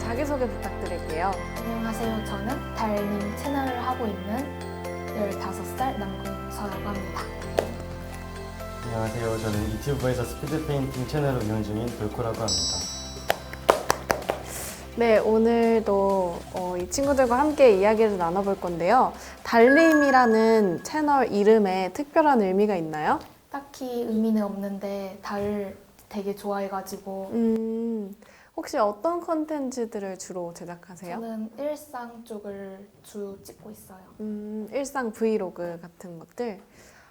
자기소개 부탁드릴게요. 안녕하세요. 저는 달님 채널을 하고 있는 15살 남궁서라고 합니다. 안녕하세요. 저는 유튜브에서 스피드 페인팅 채널을 운영 중인 돌코라고 합니다. 네, 오늘도 어, 이 친구들과 함께 이야기를 나눠볼 건데요. 달림이라는 채널 이름에 특별한 의미가 있나요? 딱히 의미는 없는데 달 되게 좋아해가지고 음, 혹시 어떤 컨텐츠들을 주로 제작하세요? 저는 일상 쪽을 주 찍고 있어요. 음, 일상 브이로그 같은 것들.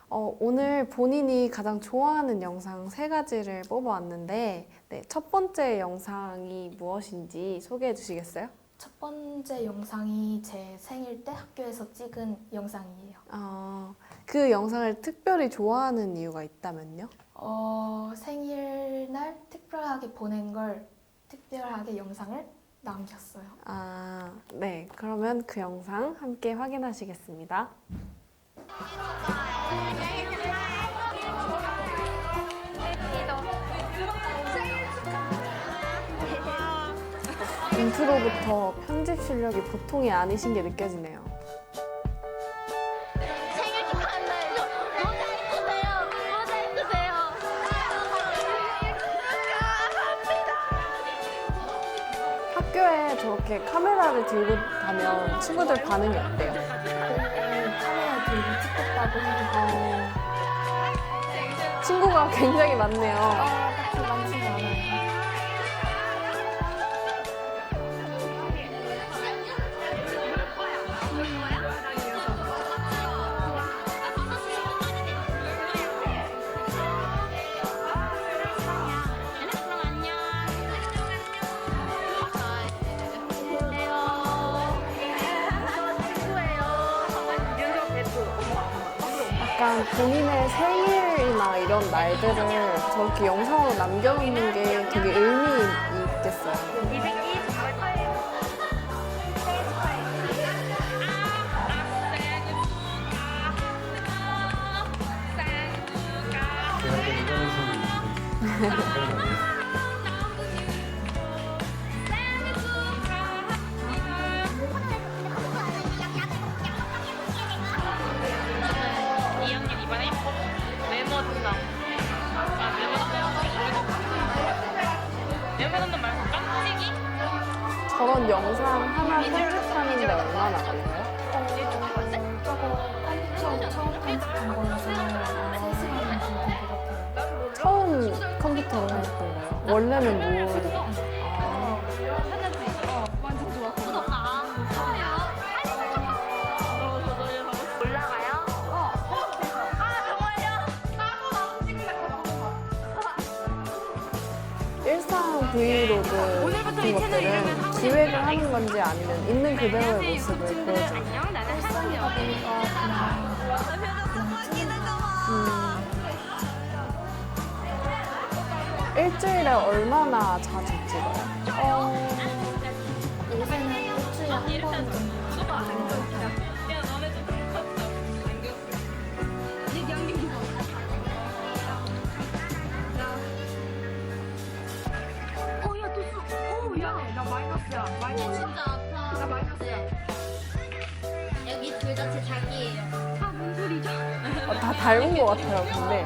어, 오늘 본인이 가장 좋아하는 영상 세 가지를 뽑아왔는데, 네, 첫 번째 영상이 무엇인지 소개해 주시겠어요? 첫 번째 영상이 제 생일 때 학교에서 찍은 영상이에요. 어, 그 영상을 특별히 좋아하는 이유가 있다면요? 어, 생일날 특별하게 보낸 걸 특별하게 영상을 남겼어요. 아, 네. 그러면 그 영상 함께 확인하시겠습니다. 인트로부터 편집 실력이 보통이 아니신 게 느껴지네요. 저렇게 카메라를 들고 가면 친구들 반응이 어때요? 카메라 들고 찍겠다고 했는데 친구가 굉장히 많네요. 약간 본인의 생일이나 이런 날들을 저렇게 영상으로 남겨놓는 게 되게 의미 있겠어요. 제가 또 이런 식으로 저런 영상 하나 편집하는데 얼마나 걸려요? 처음 편집한 거라서 3시간 정도 된것 같아요. 처음 컴퓨터로 하셨던 거예요? 원래는 뭐? 아, 나도 찍을래. 일상 브이로그 같은 것들은 기획을 하는 건지 아니면 있는 그대로의 모습을 보여주는 안녕 나는 음. 일주일에 얼마나 자주 찍어요? 어, 요새는 일주일에 한번 정도 닮은 것 같아요, 근데.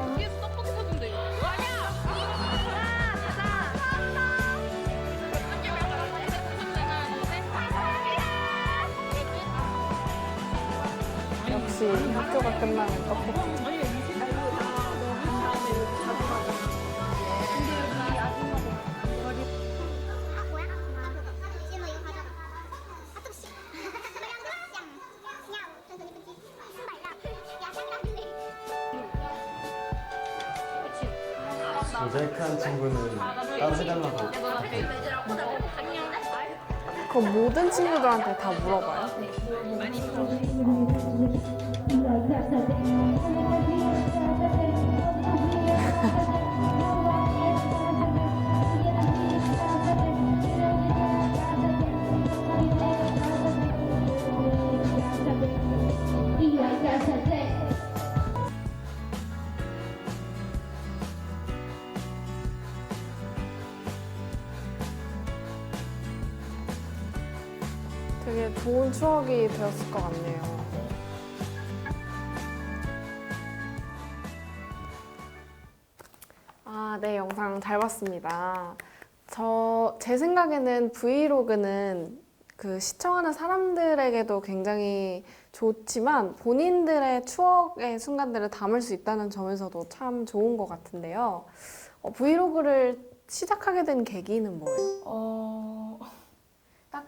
역시 학교가 끝나면 떡볶이. 모자이크한 친구는 따로 해달라고 그거 모든 친구들한테 다 물어봐요? 되게 좋은 추억이 되었을 것 같네요. 아, 네, 영상 잘 봤습니다. 저, 제 생각에는 브이로그는 그 시청하는 사람들에게도 굉장히 좋지만 본인들의 추억의 순간들을 담을 수 있다는 점에서도 참 좋은 것 같은데요. 어, 브이로그를 시작하게 된 계기는 뭐예요? 어,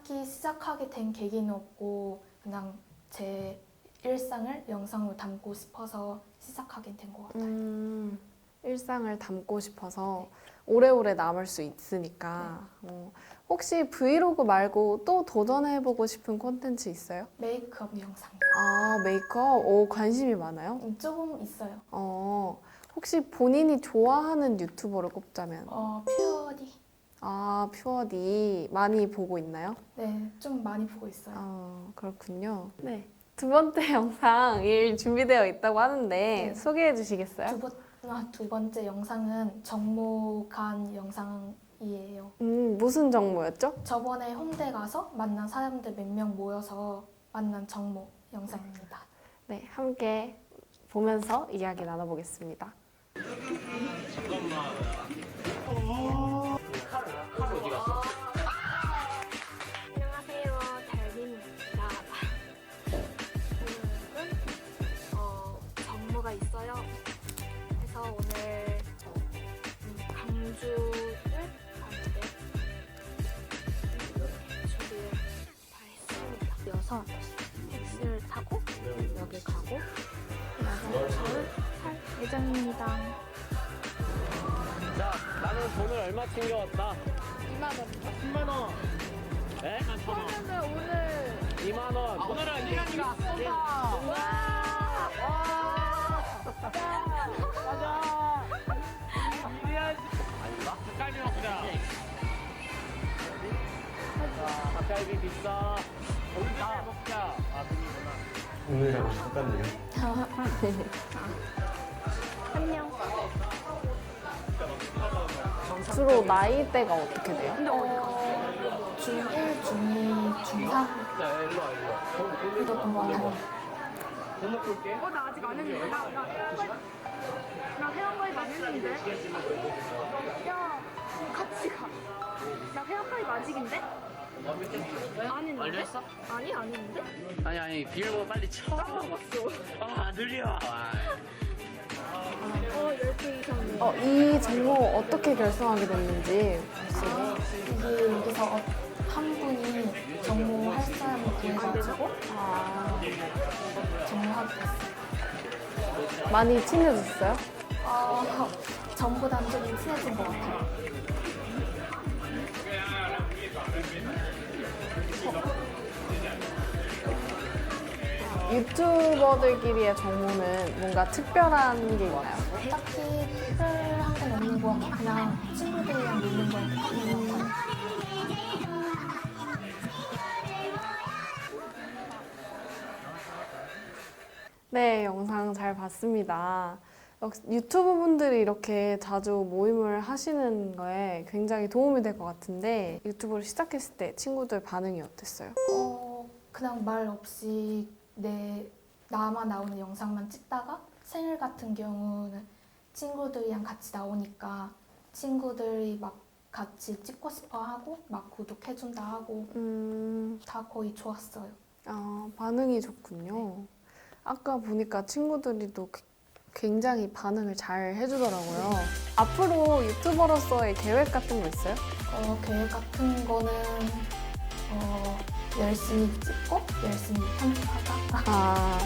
딱히 시작하게 된 계기는 없고 그냥 제 일상을 영상으로 담고 싶어서 시작하게 된 것 같아요. 음, 일상을 담고 싶어서 오래오래 남을 수 있으니까. 어, 혹시 브이로그 말고 또 도전해보고 싶은 콘텐츠 있어요? 메이크업 영상이요. 아, 메이크업? 오, 관심이 많아요? 음, 조금 있어요. 어, 혹시 본인이 좋아하는 유튜버를 꼽자면? 어, 퓨어디. 아, 퓨어디 많이 보고 있나요? 네, 좀 많이 보고 있어요. 어, 그렇군요. 네. 두 번째 영상 일 준비되어 있다고 하는데 네. 소개해 주시겠어요? 두, 번, 아, 두 번째 영상은 정모간 영상이에요. 음, 무슨 정보였죠? 저번에 홍대 가서 만난 사람들 몇 명 모여서 만난 정모 영상입니다. 네, 함께 보면서 이야기 나눠보겠습니다. 했습니다. 이어서 택시를 타고 여기 가고 야자를 살 예정입니다. 자, 나는 돈을 얼마 챙겨왔다? 2만 원. 10만 원. 네? 그러면은 오늘 2만 원. 오늘은 희연이가 쏜다. 와! 가자. 이리야. 아닌가? 닭갈비 먹자. 자, 닭갈비 비싸. 거기다 먹자. 아, 돈이구나. 오늘하고 똑같네요. 주로 나이대가 어떻게 돼요? 어, 중1, 중2, 중3 자, 일로 와, 일로 와. 이랬던 것 같아요. 돈 넣고 올게. 어, 나 아직 안 했는데. 나, 나 나 회원가입 안 했는데. 야, 같이 가. 나 회원가입 아직인데? 완료했어? 아니, 안 했는데? 아니, 아니, 비밀번호 빨리 쳐. 아, 느려. 아. 어, 10개 이상이네. 어, 이 정보 어떻게 결정하게 됐는지 아, 이게 여기서 어- 한 분이 정모 할 사람을 구해가지고 아, 정모하게 됐어요. 많이 친해졌어요? 어, 전보다는 좀 친해진 것 같아요. 유튜버들끼리의 정보는 뭔가 특별한 게 있나요? 딱히 특별한 건 없는 것 같고 그냥 친구들이랑 노는 같아요. 네, 영상 잘 봤습니다. 유튜브 분들이 이렇게 자주 모임을 하시는 거에 굉장히 도움이 될 것 같은데 유튜브를 시작했을 때 친구들 반응이 어땠어요? 어, 그냥 말 없이 내 나만 나오는 영상만 찍다가 생일 같은 경우는 친구들이랑 같이 나오니까 친구들이 막 같이 찍고 싶어 하고 막 구독해준다 하고 음, 다 거의 좋았어요. 아, 반응이 좋군요. 아까 보니까 친구들이 또 그- 굉장히 반응을 잘 해주더라고요. 앞으로 유튜버로서의 계획 같은 거 있어요? 어, 계획 같은 거는 어, 열심히 찍고 열심히 편집하다. 아,